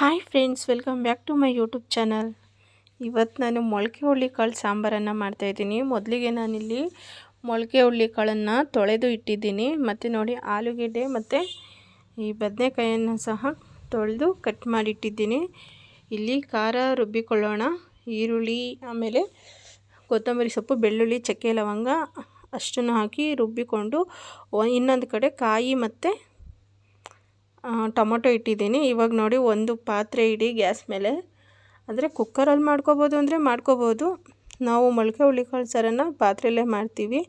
Hi friends welcome back to my YouTube channel ಇವತ್ತು ನಾನು ಮೊಳಕೆ ಹುಳ್ಳಿಕಾಳು ಸಾಂಬಾರನ್ನು ಮಾಡ್ತಾಯಿದ್ದೀನಿ ಮೊದಲಿಗೆ ನಾನಿಲ್ಲಿ ಮೊಳಕೆ ಹುಳ್ಳಿಕಾಳನ್ನು ತೊಳೆದು ಇಟ್ಟಿದ್ದೀನಿ. ಮತ್ತು ನೋಡಿ ಆಲೂಗೆಡ್ಡೆ ಮತ್ತು ಈ ಬದನೆಕಾಯನ್ನು ಸಹ ತೊಳೆದು ಕಟ್ ಮಾಡಿಟ್ಟಿದ್ದೀನಿ ಇಲ್ಲಿ ಖಾರ ರುಬ್ಬಿಕೊಳ್ಳೋಣ. ಈರುಳ್ಳಿ, ಆಮೇಲೆ ಕೊತ್ತಂಬರಿ ಸೊಪ್ಪು, ಬೆಳ್ಳುಳ್ಳಿ, ಚಕ್ಕೆ, ಲವಂಗ ಅಷ್ಟನ್ನು ಹಾಕಿ ರುಬ್ಬಿಕೊಂಡು ಇನ್ನೊಂದು ಕಡೆ ಕಾಯಿ ಮತ್ತು ಟೊಮೊಟೊ ಇಟ್ಟಿದ್ದೀನಿ. ಇವಾಗ ನೋಡಿ ಒಂದು ಪಾತ್ರೆ ಇಡಿ ಗ್ಯಾಸ್ ಮೇಲೆ. ಅಂದರೆ ಕುಕ್ಕರಲ್ಲಿ ಮಾಡ್ಕೋಬೋದು ಅಂದರೆ ಮಾಡ್ಕೋಬೋದು. ನಾವು ಮೊಳಕೆ ಹುಳಿಕಾಳು ಸಾರನ್ನು ಪಾತ್ರೆಯಲ್ಲೇ ಮಾಡ್ತೀವಿ.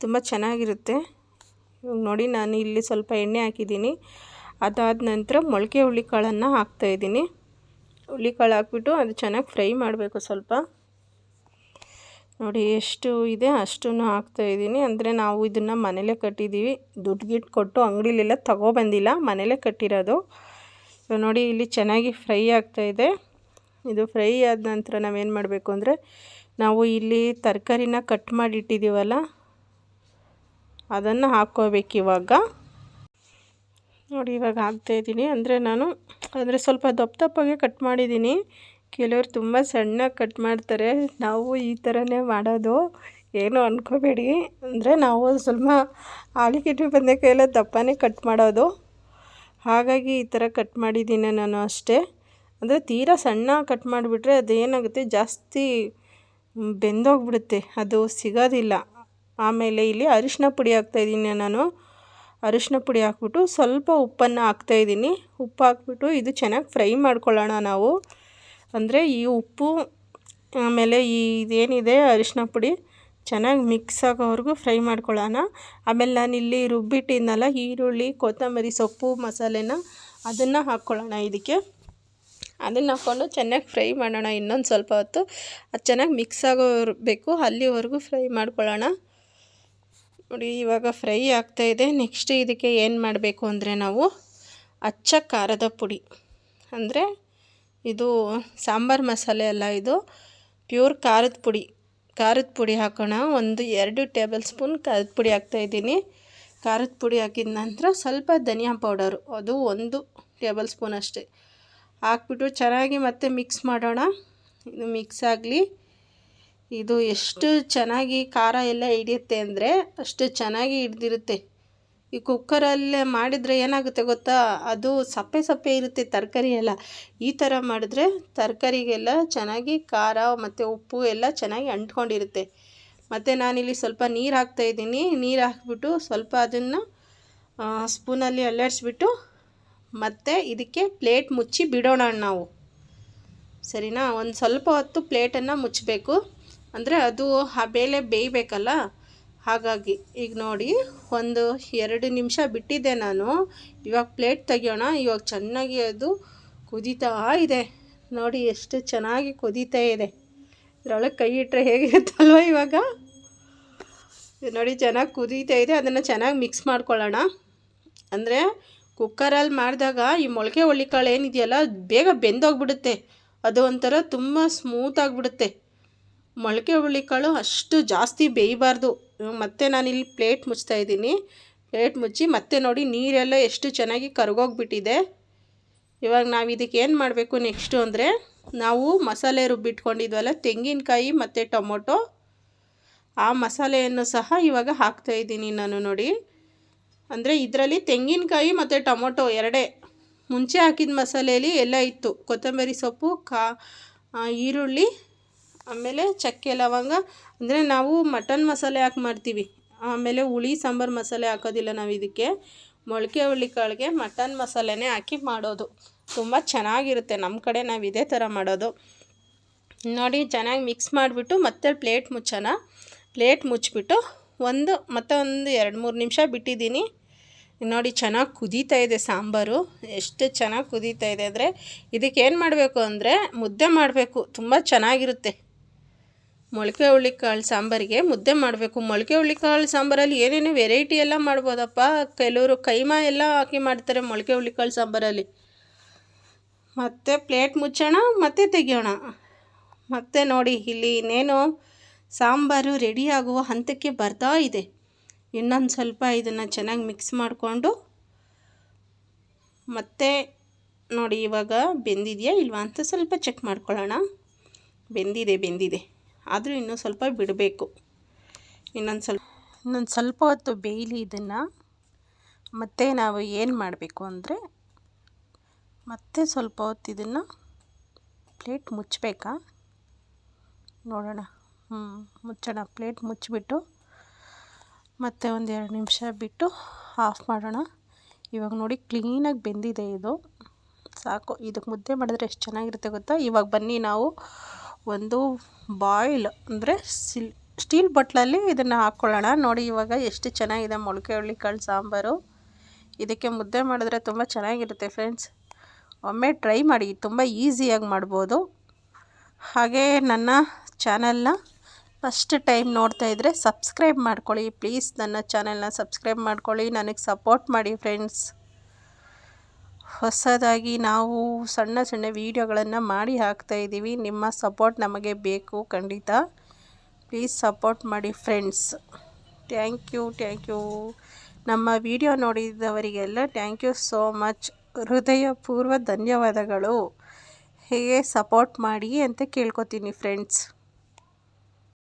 ತುಂಬ ಚೆನ್ನಾಗಿರುತ್ತೆ. ಇವಾಗ ನೋಡಿ ನಾನು ಇಲ್ಲಿ ಸ್ವಲ್ಪ ಎಣ್ಣೆ ಹಾಕಿದ್ದೀನಿ. ಅದಾದ ನಂತರ ಮೊಳಕೆ ಹುಳಿಕಾಳನ್ನು ಹಾಕ್ತಾಯಿದ್ದೀನಿ ಹುಳಿಕಾಳು ಹಾಕ್ಬಿಟ್ಟು ಅದು ಚೆನ್ನಾಗಿ ಫ್ರೈ ಮಾಡಬೇಕು ಸ್ವಲ್ಪ. ನೋಡಿ, ಎಷ್ಟು ಇದೆ, ಅಷ್ಟನ್ನು ಹಾಕ್ತಾಯಿದ್ದೀನಿ ಅಂದರೆ ನಾವು ಇದನ್ನು ಮನೇಲೇ ಕಟ್ಟಿದ್ದೀವಿ. ದುಡ್ಡು ಗಿಟ್ಟು ಕೊಟ್ಟು ಅಂಗಡಿಲೆಲ್ಲ ತಗೊಬಂದಿಲ್ಲ, ಮನೇಲೇ ಕಟ್ಟಿರೋದು. ನೋಡಿ, ಇಲ್ಲಿ ಚೆನ್ನಾಗಿ ಫ್ರೈ ಆಗ್ತಾಯಿದೆ ಇದು. ಫ್ರೈ ಆದ ನಂತರ ನಾವೇನು ಮಾಡಬೇಕು ಅಂದರೆ, ನಾವು ಇಲ್ಲಿ ತರಕಾರಿನ ಕಟ್ ಮಾಡಿ ಇಟ್ಟಿದ್ದೀವಲ್ಲ ಅದನ್ನು ಹಾಕ್ಕೋಬೇಕು ಇವಾಗ. ನೋಡಿ, ಇವಾಗ ಹಾಕ್ತಾಯಿದ್ದೀನಿ ಅಂದರೆ ನಾನು, ಅಂದರೆ ಸ್ವಲ್ಪ ದಪ್ಪ ದಪ್ಪಗೆ ಕಟ್ ಮಾಡಿದ್ದೀನಿ. ಕೆಲವರು ತುಂಬ ಸಣ್ಣಗೆ ಕಟ್ ಮಾಡ್ತಾರೆ. ನಾವು ಈ ಥರನೇ ಮಾಡೋದು. ಏನು ಅಂದ್ಕೋಬೇಡಿ ಅಂದರೆ ನಾವು ಸ್ವಲ್ಪ ಆಲಿಕಿಟ್ಟು ಬದನೇಕಾಯಿ ಎಲ್ಲ ದಪ್ಪನೇ ಕಟ್ ಮಾಡೋದು. ಹಾಗಾಗಿ ಈ ಥರ ಕಟ್ ಮಾಡಿದ್ದೀನಿ ನಾನು ಅಷ್ಟೇ. ಅಂದರೆ ತೀರಾ ಸಣ್ಣ ಕಟ್ ಮಾಡಿಬಿಟ್ರೆ ಅದೇನಾಗುತ್ತೆ? ಜಾಸ್ತಿ ಬೆಂದೋಗ್ಬಿಡುತ್ತೆ. ಅದು ಸಿಗೋದಿಲ್ಲ. ಆಮೇಲೆ ಇಲ್ಲಿ ಅರಿಶಿನ ಪುಡಿ ಹಾಕ್ತಾಯಿದ್ದೀನಿ ನಾನು. ಅರಿಶಿನ ಪುಡಿ ಹಾಕ್ಬಿಟ್ಟು ಸ್ವಲ್ಪ ಉಪ್ಪನ್ನು ಹಾಕ್ತಾಯಿದ್ದೀನಿ ಉಪ್ಪು ಹಾಕ್ಬಿಟ್ಟು ಇದು ಚೆನ್ನಾಗಿ ಫ್ರೈ ಮಾಡ್ಕೊಳ್ಳೋಣ ನಾವು. ಅಂದರೆ ಈ ಉಪ್ಪು, ಆಮೇಲೆ ಈ ಇದೇನಿದೆ, ಅರಿಶಿನ ಪುಡಿ ಚೆನ್ನಾಗಿ ಮಿಕ್ಸ್ ಆಗೋವರೆಗೂ ಫ್ರೈ ಮಾಡ್ಕೊಳ್ಳೋಣ. ಆಮೇಲೆ ನಾನು ಇಲ್ಲಿ ರುಬ್ಬಿಟ್ಟಿದ್ನಲ್ಲ, ಈರುಳ್ಳಿ, ಕೊತ್ತಂಬರಿ ಸೊಪ್ಪು, ಮಸಾಲೆನ ಅದನ್ನು ಹಾಕ್ಕೊಳ್ಳೋಣ ಇದಕ್ಕೆ. ಅದನ್ನು ಹಾಕ್ಕೊಂಡು ಚೆನ್ನಾಗಿ ಫ್ರೈ ಮಾಡೋಣ ಇನ್ನೊಂದು ಸ್ವಲ್ಪ ಹೊತ್ತು. ಅದು ಚೆನ್ನಾಗಿ ಮಿಕ್ಸ್ ಆಗೋಬೇಕು ಅಲ್ಲಿವರೆಗೂ ಫ್ರೈ ಮಾಡ್ಕೊಳ್ಳೋಣ. ನೋಡಿ, ಇವಾಗ ಫ್ರೈ ಆಗ್ತಾಯಿದೆ ನೆಕ್ಸ್ಟ್ ಇದಕ್ಕೆ ಏನು ಮಾಡಬೇಕು ಅಂದರೆ ನಾವು ಅಚ್ಚ ಖಾರದ ಪುಡಿ. ಅಂದರೆ ಇದು ಸಾಂಬಾರು ಮಸಾಲೆ ಅಲ್ಲ ಇದು. ಪ್ಯೂರ್ ಖಾರದ ಪುಡಿ. ಖಾರದ ಪುಡಿ ಹಾಕೋಣ. ಒಂದು, ಎರಡು ಟೇಬಲ್ ಸ್ಪೂನ್ ಖಾರದ ಪುಡಿ ಹಾಕ್ತಾಯಿದ್ದೀನಿ ಖಾರದ ಪುಡಿ ಹಾಕಿದ ನಂತರ ಸ್ವಲ್ಪ ಧನಿಯಾ ಪೌಡರು. ಅದು ಒಂದು ಟೇಬಲ್ ಸ್ಪೂನ್ ಅಷ್ಟೇ. ಹಾಕ್ಬಿಟ್ಟು ಚೆನ್ನಾಗಿ ಮತ್ತೆ ಮಿಕ್ಸ್ ಮಾಡೋಣ. ಇದು ಮಿಕ್ಸ್ ಆಗಲಿ. ಇದು ಎಷ್ಟು ಚೆನ್ನಾಗಿ ಖಾರ ಎಲ್ಲ ಹಿಡಿಯುತ್ತೆ ಅಂದರೆ ಅಷ್ಟು ಚೆನ್ನಾಗಿ ಹಿಡ್ದಿರುತ್ತೆ. ಈ ಕುಕ್ಕರಲ್ಲೇ ಮಾಡಿದರೆ ಏನಾಗುತ್ತೆ ಗೊತ್ತಾ? ಅದು ಸಪ್ಪೆ ಸಪ್ಪೆ ಇರುತ್ತೆ ತರಕಾರಿ ಎಲ್ಲ. ಈ ಥರ ಮಾಡಿದ್ರೆ ತರಕಾರಿಗೆಲ್ಲ ಚೆನ್ನಾಗಿ ಖಾರ ಮತ್ತು ಉಪ್ಪು ಎಲ್ಲ ಚೆನ್ನಾಗಿ ಅಂಟ್ಕೊಂಡಿರುತ್ತೆ. ಮತ್ತು ನಾನಿಲ್ಲಿ ಸ್ವಲ್ಪ ನೀರು ಹಾಕ್ತಾಯಿದ್ದೀನಿ ನೀರು ಹಾಕಿಬಿಟ್ಟು ಸ್ವಲ್ಪ ಅದನ್ನು ಸ್ಪೂನಲ್ಲಿ ಅಲ್ಲಾಡಿಸ್ಬಿಟ್ಟು ಮತ್ತು ಇದಕ್ಕೆ ಪ್ಲೇಟ್ ಮುಚ್ಚಿ ಬಿಡೋಣ ನಾವು. ಸರಿನಾ? ಒಂದು ಸ್ವಲ್ಪ ಹೊತ್ತು ಪ್ಲೇಟನ್ನು ಮುಚ್ಚಬೇಕು. ಅಂದರೆ ಅದು ಆ ಬೇಳೆ ಬೇಯಬೇಕಲ್ಲ? ಹಾಗಾಗಿ ಈಗ ನೋಡಿ ಒಂದು ಎರಡು ನಿಮಿಷ ಬಿಟ್ಟಿದ್ದೆ ನಾನು. ಇವಾಗ ಪ್ಲೇಟ್ ತೆಗಿಯೋಣ. ಇವಾಗ ಚೆನ್ನಾಗಿ ಅದು ಕುದೀತಾ ಇದೆ. ನೋಡಿ ಎಷ್ಟು ಚೆನ್ನಾಗಿ ಕುದೀತಾ ಇದೆ. ಇದರೊಳಗೆ ಕೈ ಇಟ್ಟರೆ ಹೇಗಿರುತ್ತಲ್ವ ಇವಾಗ? ನೋಡಿ ಚೆನ್ನಾಗಿ ಕುದೀತಾ ಇದೆ. ಅದನ್ನು ಚೆನ್ನಾಗಿ ಮಿಕ್ಸ್ ಮಾಡ್ಕೊಳ್ಳೋಣ. ಅಂದರೆ ಕುಕ್ಕರಲ್ಲಿ ಮಾಡಿದಾಗ ಈ ಮೊಳಕೆ ಹುಳ್ಳಿಕಾಳು ಏನಿದೆಯಲ್ಲ, ಬೇಗ ಬೆಂದೋಗ್ಬಿಡುತ್ತೆ. ಅದು ಒಂಥರ ತುಂಬ ಸ್ಮೂತ್ ಆಗಿಬಿಡುತ್ತೆ. ಮೊಳಕೆ ಹುಳ್ಳಿಕಾಳು ಅಷ್ಟು ಜಾಸ್ತಿ ಬೇಯಬಾರ್ದು. ಮತ್ತೆ ನಾನಿಲ್ಲಿ ಪ್ಲೇಟ್ ಮುಚ್ತಾ ಇದ್ದೀನಿ. ಪ್ಲೇಟ್ ಮುಚ್ಚಿ ಮತ್ತೆ ನೋಡಿ ನೀರೆಲ್ಲ ಎಷ್ಟು ಚೆನ್ನಾಗಿ ಕರಗೋಗ್ಬಿಟ್ಟಿದೆ. ಇವಾಗ ನಾವು ಇದಕ್ಕೆ ಏನು ಮಾಡಬೇಕು ನೆಕ್ಸ್ಟು ಅಂದರೆ ನಾವು ಮಸಾಲೆ ರುಬ್ಬಿಟ್ಕೊಂಡಿದ್ವಲ್ಲ, ತೆಂಗಿನಕಾಯಿ ಮತ್ತು ಟೊಮೊಟೊ. ಆ ಮಸಾಲೆಯನ್ನು ಸಹ ಇವಾಗ ಹಾಕ್ತಾ ಇದ್ದೀನಿ ನಾನು ನೋಡಿ. ಅಂದರೆ ಇದರಲ್ಲಿ ತೆಂಗಿನಕಾಯಿ ಮತ್ತು ಟೊಮೊಟೊ ಎರಡೇ. ಮುಂಚೆ ಹಾಕಿದ ಮಸಾಲೆಯಲ್ಲಿ ಎಲ್ಲ ಇತ್ತು. ಕೊತ್ತಂಬರಿ ಸೊಪ್ಪು, ಕಾ ಈರುಳ್ಳಿ ಆಮೇಲೆ ಚಕ್ಕೆ, ಲವಂಗ. ಅಂದರೆ ನಾವು ಮಟನ್ ಮಸಾಲೆ ಹಾಕಿ ಮಾಡ್ತೀವಿ? ಆಮೇಲೆ ಹುಳಿ, ಸಾಂಬಾರು ಮಸಾಲೆ ಹಾಕೋದಿಲ್ಲ ನಾವು ಇದಕ್ಕೆ. ಮೊಳಕೆ ಹುಳಿ ಕಾಳಿಗೆ ಮಟನ್ ಮಸಾಲೆನೇ ಹಾಕಿ ಮಾಡೋದು. ತುಂಬ ಚೆನ್ನಾಗಿರುತ್ತೆ. ನಮ್ಮ ಕಡೆ ನಾವು ಇದೇ ಥರ ಮಾಡೋದು. ನೋಡಿ, ಚೆನ್ನಾಗಿ ಮಿಕ್ಸ್ ಮಾಡಿಬಿಟ್ಟು ಮತ್ತೆ ಪ್ಲೇಟ್ ಮುಚ್ಚೋಣ. ಪ್ಲೇಟ್ ಮುಚ್ಚಿಬಿಟ್ಟು ಒಂದು, ಮತ್ತೆ ಒಂದು ಎರಡು, ಮೂರು ನಿಮಿಷ ಬಿಟ್ಟಿದ್ದೀನಿ. ನೋಡಿ, ಚೆನ್ನಾಗಿ ಕುದೀತಾ ಇದೆ ಸಾಂಬಾರು. ಎಷ್ಟು ಚೆನ್ನಾಗಿ ಕುದೀತಾ ಇದೆ ಅಂದರೆ ಇದಕ್ಕೆ ಏನು ಮಾಡಬೇಕು ಅಂದರೆ ಮುದ್ದೆ ಮಾಡಬೇಕು. ತುಂಬ ಚೆನ್ನಾಗಿರುತ್ತೆ. ಮೊಳಕೆ ಹುಳ್ಳಿಕಾಳು ಸಾಂಬಾರಿಗೆ ಮುದ್ದೆ ಮಾಡಬೇಕು. ಮೊಳಕೆ ಹುಳ್ಳಿಕಾಳು ಸಾಂಬಾರಲ್ಲಿ ಏನೇನು ವೆರೈಟಿ ಎಲ್ಲ ಮಾಡ್ಬೋದಪ್ಪ? ಕೆಲವರು ಕೈಮಾ ಎಲ್ಲ ಹಾಕಿ ಮಾಡ್ತಾರೆ ಮೊಳಕೆ ಹುಳಿಕಾಳು ಸಾಂಬಾರಲ್ಲಿ. ಮತ್ತು ಪ್ಲೇಟ್ ಮುಚ್ಚೋಣ, ಮತ್ತೆ ತೆಗಿಯೋಣ. ಮತ್ತೆ ನೋಡಿ, ಇಲ್ಲಿ ಇನ್ನೇನು ಸಾಂಬಾರು ರೆಡಿ ಆಗುವ ಹಂತಕ್ಕೆ ಬರ್ತಾ ಇದೆ. ಇನ್ನೊಂದು ಸ್ವಲ್ಪ ಇದನ್ನು ಚೆನ್ನಾಗಿ ಮಿಕ್ಸ್ ಮಾಡಿಕೊಂಡು, ಮತ್ತೆ ನೋಡಿ ಇವಾಗ ಬೆಂದಿದೆಯಾ ಇಲ್ವಾ ಅಂತ ಸ್ವಲ್ಪ ಚೆಕ್ ಮಾಡ್ಕೊಳ್ಳೋಣ. ಬೆಂದಿದೆ ಬೆಂದಿದೆ. ಆದರೂ ಇನ್ನೂ ಸ್ವಲ್ಪ ಬಿಡಬೇಕು. ಇನ್ನೊಂದು ಸ್ವಲ್ಪ ಇನ್ನೊಂದು ಸ್ವಲ್ಪ ಹೊತ್ತು ಬೇಯಲಿ ಇದನ್ನು. ಮತ್ತು ನಾವು ಏನು ಮಾಡಬೇಕು ಅಂದರೆ ಮತ್ತೆ ಸ್ವಲ್ಪ ಹೊತ್ತು ಇದನ್ನು ಪ್ಲೇಟ್ ಮುಚ್ಚಬೇಕಾ ನೋಡೋಣ. ಹ್ಞೂ ಮುಚ್ಚೋಣ. ಪ್ಲೇಟ್ ಮುಚ್ಚಿಬಿಟ್ಟು ಮತ್ತೆ ಒಂದು ಎರಡು ನಿಮಿಷ ಬಿಟ್ಟು ಆಫ್ ಮಾಡೋಣ. ಇವಾಗ ನೋಡಿ ಕ್ಲೀನಾಗಿ ಬೆಂದಿದೆ ಇದು. ಸಾಕು. ಇದಕ್ಕೆ ಮುದ್ದೆ ಮಾಡಿದ್ರೆ ಎಷ್ಟು ಚೆನ್ನಾಗಿರುತ್ತೆ ಗೊತ್ತಾ? ಇವಾಗ ಬನ್ನಿ ನಾವು ಒಂದು ಬಾಯ್ಲ್ ಅಂದರೆ ಸಿಲ್, ಸ್ಟೀಲ್ ಬಟ್ಲಲ್ಲಿ ಇದನ್ನು ಹಾಕ್ಕೊಳ್ಳೋಣ ನೋಡಿ ಇವಾಗ ಎಷ್ಟು ಚೆನ್ನಾಗಿದೆ ಮೊಳಕೆ ಕಾಳು ಸಾಂಬಾರು. ಇದಕ್ಕೆ ಮುದ್ದೆ ಮಾಡಿದ್ರೆ ತುಂಬ ಚೆನ್ನಾಗಿರುತ್ತೆ ಫ್ರೆಂಡ್ಸ್. ಒಮ್ಮೆ ಟ್ರೈ ಮಾಡಿ, ತುಂಬ ಈಸಿಯಾಗಿ ಮಾಡ್ಬೋದು. ಹಾಗೆ ನನ್ನ ಚಾನಲ್ನ ಫಸ್ಟ್ ಟೈಮ್ ನೋಡ್ತಾ ಇದ್ದರೆ ಸಬ್ಸ್ಕ್ರೈಬ್ ಮಾಡ್ಕೊಳ್ಳಿ. ಪ್ಲೀಸ್ ನನ್ನ ಚಾನಲ್ನ ಸಬ್ಸ್ಕ್ರೈಬ್ ಮಾಡ್ಕೊಳ್ಳಿ. ನನಗೆ ಸಪೋರ್ಟ್ ಮಾಡಿ ಫ್ರೆಂಡ್ಸ್. ಹೊಸದಾಗಿ ನಾವು ಸಣ್ಣ ಸಣ್ಣ ವೀಡಿಯೋಗಳನ್ನು ಮಾಡಿ ಹಾಕ್ತಾಯಿದ್ದೀವಿ ನಿಮ್ಮ ಸಪೋರ್ಟ್ ನಮಗೆ ಬೇಕು ಖಂಡಿತ. ಪ್ಲೀಸ್ ಸಪೋರ್ಟ್ ಮಾಡಿ friends. Thank you thank you. ನಮ್ಮ ವಿಡಿಯೋ ನೋಡಿದವರಿಗೆಲ್ಲ ಥ್ಯಾಂಕ್ ಯು ಸೋ ಮಚ್. ಹೃದಯಪೂರ್ವ ಧನ್ಯವಾದಗಳು. ಹೇಗೆ ಸಪೋರ್ಟ್ ಮಾಡಿ ಅಂತ ಕೇಳ್ಕೊತೀನಿ ಫ್ರೆಂಡ್ಸ್.